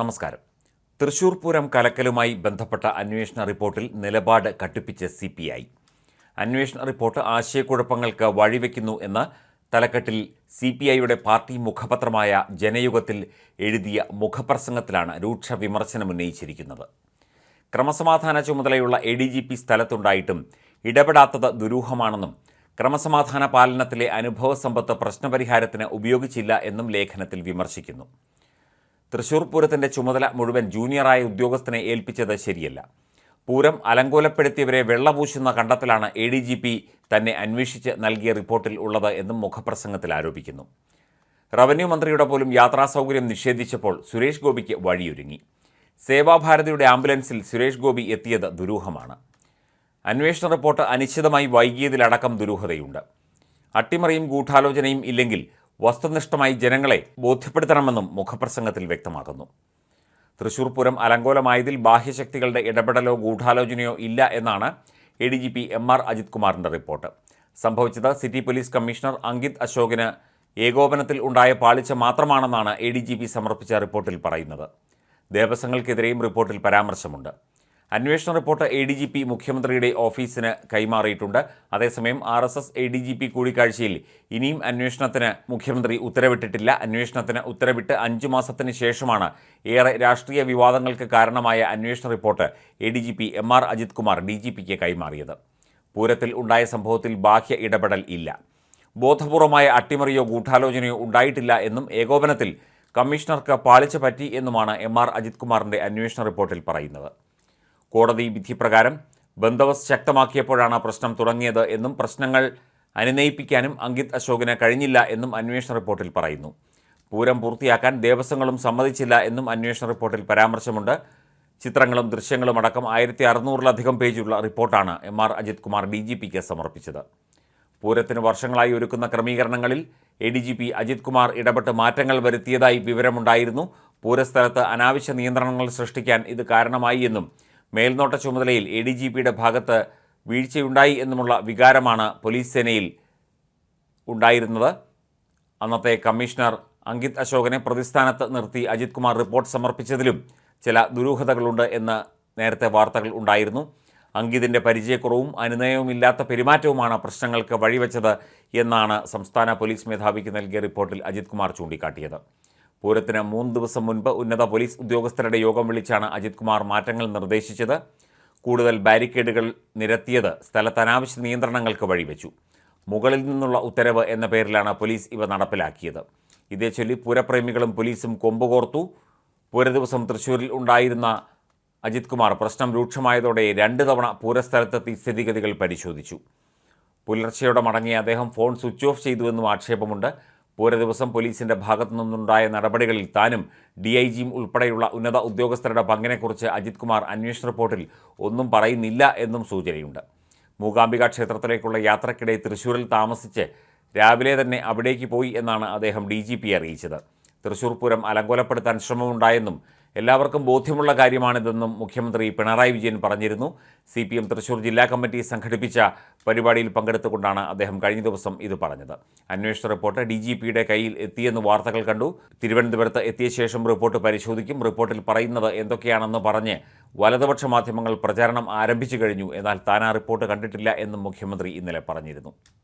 നമസ്കാരം. തൃശൂർ പൂരം കലക്കലുമായി ബന്ധപ്പെട്ട അന്വേഷണ റിപ്പോർട്ടിൽ നിലപാട് കട്ടിപ്പിച്ച് സി പി ഐ. അന്വേഷണ റിപ്പോർട്ട് ആശയക്കുഴപ്പങ്ങൾക്ക് വഴിവെക്കുന്നു എന്ന് തലക്കെട്ടിൽ സി പി ഐയുടെ പാർട്ടി മുഖപത്രമായ ജനയുഗത്തിൽ എഴുതിയ മുഖപ്രസംഗത്തിലാണ് രൂക്ഷ വിമർശനം ഉന്നയിച്ചിരിക്കുന്നത്. ക്രമസമാധാന ചുമതലയുള്ള എ ഡി ജി പി സ്ഥലത്തുണ്ടായിട്ടും ഇടപെടാത്തത് ദുരൂഹമാണെന്നും ക്രമസമാധാന പാലനത്തിലെ അനുഭവ സമ്പത്ത് പ്രശ്നപരിഹാരത്തിന് ഉപയോഗിച്ചില്ല എന്നും ലേഖനത്തിൽ വിമർശിക്കുന്നു. തൃശൂർ പൂരത്തിന്റെ ചുമതല മുഴുവൻ ജൂനിയറായ ഉദ്യോഗസ്ഥനെ ഏൽപ്പിച്ചത് ശരിയല്ല. പൂരം അലങ്കോലപ്പെടുത്തിയവരെ വെള്ളപൂശുന്ന കണ്ടെത്തലാണ് എ ഡി ജി പി തന്നെ അന്വേഷിച്ച് നൽകിയ റിപ്പോർട്ടിൽ ഉള്ളത് എന്നും മുഖപ്രസംഗത്തിൽ ആരോപിക്കുന്നു. റവന്യൂ മന്ത്രിയുടെ പോലും യാത്രാ സൗകര്യം നിഷേധിച്ചപ്പോൾ സുരേഷ് ഗോപിക്ക് വഴിയൊരുങ്ങി. സേവാഭാരതിയുടെ ആംബുലൻസിൽ സുരേഷ് ഗോപി എത്തിയത് ദുരൂഹമാണ്. അന്വേഷണ റിപ്പോർട്ട് അനിശ്ചിതമായി വൈകിയതിലടക്കം ദുരൂഹതയുണ്ട്. അട്ടിമറിയും ഗൂഢാലോചനയും ഇല്ലെങ്കിൽ വസ്തുനിഷ്ഠമായി ജനങ്ങളെ ബോധ്യപ്പെടുത്തണമെന്നും മുഖപ്രസംഗത്തിൽ വ്യക്തമാക്കുന്നു. തൃശൂർ പൂരം അലങ്കോലമായതിൽ ബാഹ്യശക്തികളുടെ ഇടപെടലോ ഗൂഢാലോചനയോ ഇല്ല എന്നാണ് A D G P M R Ajith കുമാറിന്റെ റിപ്പോർട്ട്. സംഭവിച്ചത് സിറ്റി പോലീസ് കമ്മീഷണർ അങ്കിത് അശോകിന് ഏകോപനത്തിൽ ഉണ്ടായ പാളിച്ച മാത്രമാണെന്നാണ് എ ഡി ജി പി സമർപ്പിച്ച റിപ്പോർട്ടിൽ പറയുന്നത്. ദേവസ്വങ്ങൾക്കെതിരെയും റിപ്പോർട്ടിൽ പരാമർശമുണ്ട്. അന്വേഷണ report A D G P മുഖ്യമന്ത്രിയുടെ ഓഫീസിന് കൈമാറിയിട്ടുണ്ട്. അതേസമയം R S S A D G P കൂടിക്കാഴ്ചയിൽ ഇനിയും അന്വേഷണത്തിന് മുഖ്യമന്ത്രി ഉത്തരവിട്ടിട്ടില്ല. അന്വേഷണത്തിന് ഉത്തരവിട്ട് അഞ്ചു മാസത്തിന് ശേഷമാണ് ഏറെ രാഷ്ട്രീയ വിവാദങ്ങൾക്ക് കാരണമായ അന്വേഷണ report A D G P M R Ajith Kumar D G പിക്ക് കൈമാറിയത്. പൂരത്തിൽ ഉണ്ടായ സംഭവത്തിൽ ബാഹ്യ ഇടപെടൽ ഇല്ല. ബോധപൂർവമായ അട്ടിമറിയോ ഗൂഢാലോചനയോ ഉണ്ടായിട്ടില്ല എന്നും ഏകോപനത്തിൽ കമ്മീഷണർക്ക് പാളിച്ച പറ്റി എന്നുമാണ് എം ആർ അജിത് കുമാറിന്റെ അന്വേഷണ റിപ്പോർട്ടിൽ പറയുന്നത്. കോടതി വിധി പ്രകാരം ബന്ദോബസ്ത് ശക്തമാക്കിയപ്പോഴാണ് പ്രശ്നം തുടങ്ങിയത് എന്നും പ്രശ്നങ്ങൾ അനുനയിപ്പിക്കാനും അങ്കിത് അശോകിന് കഴിഞ്ഞില്ല എന്നും അന്വേഷണ റിപ്പോർട്ടിൽ പറയുന്നു. പൂരം പൂർത്തിയാക്കാൻ ദേവസ്വങ്ങളും സമ്മതിച്ചില്ല എന്നും അന്വേഷണ റിപ്പോർട്ടിൽ പരാമർശമുണ്ട്. ചിത്രങ്ങളും ദൃശ്യങ്ങളും അടക്കം ആയിരത്തി അറുന്നൂറിലധികം പേജുള്ള റിപ്പോർട്ടാണ് M R Ajith Kumar D G പിക്ക് സമർപ്പിച്ചത്. പൂരത്തിന് വർഷങ്ങളായി ഒരുക്കുന്ന ക്രമീകരണങ്ങളിൽ A D G P Ajith Kumar ഇടപെട്ട് മാറ്റങ്ങൾ വരുത്തിയതായി വിവരമുണ്ടായിരുന്നു. പൂരസ്ഥലത്ത് അനാവശ്യ നിയന്ത്രണങ്ങൾ സൃഷ്ടിക്കാൻ ഇത് കാരണമായി എന്നും മേൽനോട്ട ചുമതലയിൽ എ ഡി ജി പിയുടെ ഭാഗത്ത് വീഴ്ചയുണ്ടായി എന്നുമുള്ള വികാരമാണ് പോലീസ് സേനയിൽ ഉണ്ടായിരുന്നത്. അന്നത്തെ കമ്മീഷണർ അങ്കിത് അശോകനെ പ്രതിസ്ഥാനത്ത് നിർത്തി അജിത് കുമാർ റിപ്പോർട്ട് സമർപ്പിച്ചതിലും ചില ദുരൂഹതകളുണ്ട് എന്ന് നേരത്തെ വാർത്തകൾ ഉണ്ടായിരുന്നു. അങ്കിതിന്റെ പരിചയക്കുറവും അനുനയവുമില്ലാത്ത പെരുമാറ്റവുമാണ് പ്രശ്നങ്ങൾക്ക് വഴിവെച്ചത് എന്നാണ് സംസ്ഥാന പോലീസ് മേധാവിക്ക് നൽകിയ റിപ്പോർട്ടിൽ അജിത് കുമാർ ചൂണ്ടിക്കാട്ടിയത്. പൂരത്തിന് മൂന്ന് ദിവസം മുൻപ് ഉന്നത പോലീസ് ഉദ്യോഗസ്ഥരുടെ യോഗം വിളിച്ചാണ് അജിത് കുമാർ മാറ്റങ്ങൾ നിർദ്ദേശിച്ചത്. കൂടുതൽ ബാരിക്കേഡുകൾ നിരത്തിയത് സ്ഥലത്ത് അനാവശ്യ നിയന്ത്രണങ്ങൾക്ക് വഴിവെച്ചു. മുകളിൽ നിന്നുള്ള ഉത്തരവ് എന്ന പേരിലാണ് പോലീസ് ഇവ നടപ്പിലാക്കിയത്. ഇതേ ചൊല്ലി പൂരപ്രേമികളും പോലീസും കൊമ്പുകോർത്തു പൂരദിവസം തൃശ്ശൂരിൽ ഉണ്ടായിരുന്ന അജിത് കുമാർ പ്രശ്നം രൂക്ഷമായതോടെ രണ്ട് തവണ പൂരസ്ഥലത്തെത്തി സ്ഥിതിഗതികൾ പരിശോധിച്ചു. പുലർച്ചയോടെ മടങ്ങിയ അദ്ദേഹം ഫോൺ സ്വിച്ച് ഓഫ് ചെയ്തുവെന്നും ആക്ഷേപമുണ്ട്. പൂര ദിവസം പോലീസിന്റെ ഭാഗത്തു നിന്നുണ്ടായ നടപടികളിൽ താനും ഡി ഐ ജിയും ഉൾപ്പെടെയുള്ള ഉന്നത ഉദ്യോഗസ്ഥരുടെ പങ്കിനെക്കുറിച്ച് അജിത് കുമാർ അന്വേഷണ റിപ്പോർട്ടിൽ ഒന്നും പറയുന്നില്ല എന്നും സൂചനയുണ്ട്. മൂകാംബിക ക്ഷേത്രത്തിലേക്കുള്ള യാത്രക്കിടെ തൃശ്ശൂരിൽ താമസിച്ച് രാവിലെ തന്നെ അവിടേക്ക് പോയി എന്നാണ് അദ്ദേഹം ഡി ജി പി അറിയിച്ചത്. തൃശ്ശൂർ പൂരം അലങ്കോലപ്പെടുത്താൻ ശ്രമമുണ്ടായെന്നും എല്ലാവർക്കും ബോധ്യമുള്ള കാര്യമാണിതെന്നും മുഖ്യമന്ത്രി പിണറായി വിജയൻ പറഞ്ഞിരുന്നു. സി പി എം തൃശൂർ ജില്ലാ കമ്മിറ്റി സംഘടിപ്പിച്ച പരിപാടിയിൽ പങ്കെടുത്തുകൊണ്ടാണ് അദ്ദേഹം കഴിഞ്ഞ ദിവസം ഇത് പറഞ്ഞത്. അന്വേഷണ റിപ്പോർട്ട് ഡി ജി പിയുടെ കയ്യിൽ എത്തിയെന്ന് വാർത്തകൾ കണ്ടു. തിരുവനന്തപുരത്ത് എത്തിയ ശേഷം റിപ്പോർട്ട് പരിശോധിക്കും. റിപ്പോർട്ടിൽ പറയുന്നത് എന്തൊക്കെയാണെന്ന് പറഞ്ഞ് വലതുപക്ഷ മാധ്യമങ്ങൾ പ്രചാരണം ആരംഭിച്ചു കഴിഞ്ഞു. എന്നാൽ താൻ ആ റിപ്പോർട്ട് കണ്ടിട്ടില്ല എന്നും മുഖ്യമന്ത്രി ഇന്നലെ പറഞ്ഞിരുന്നു.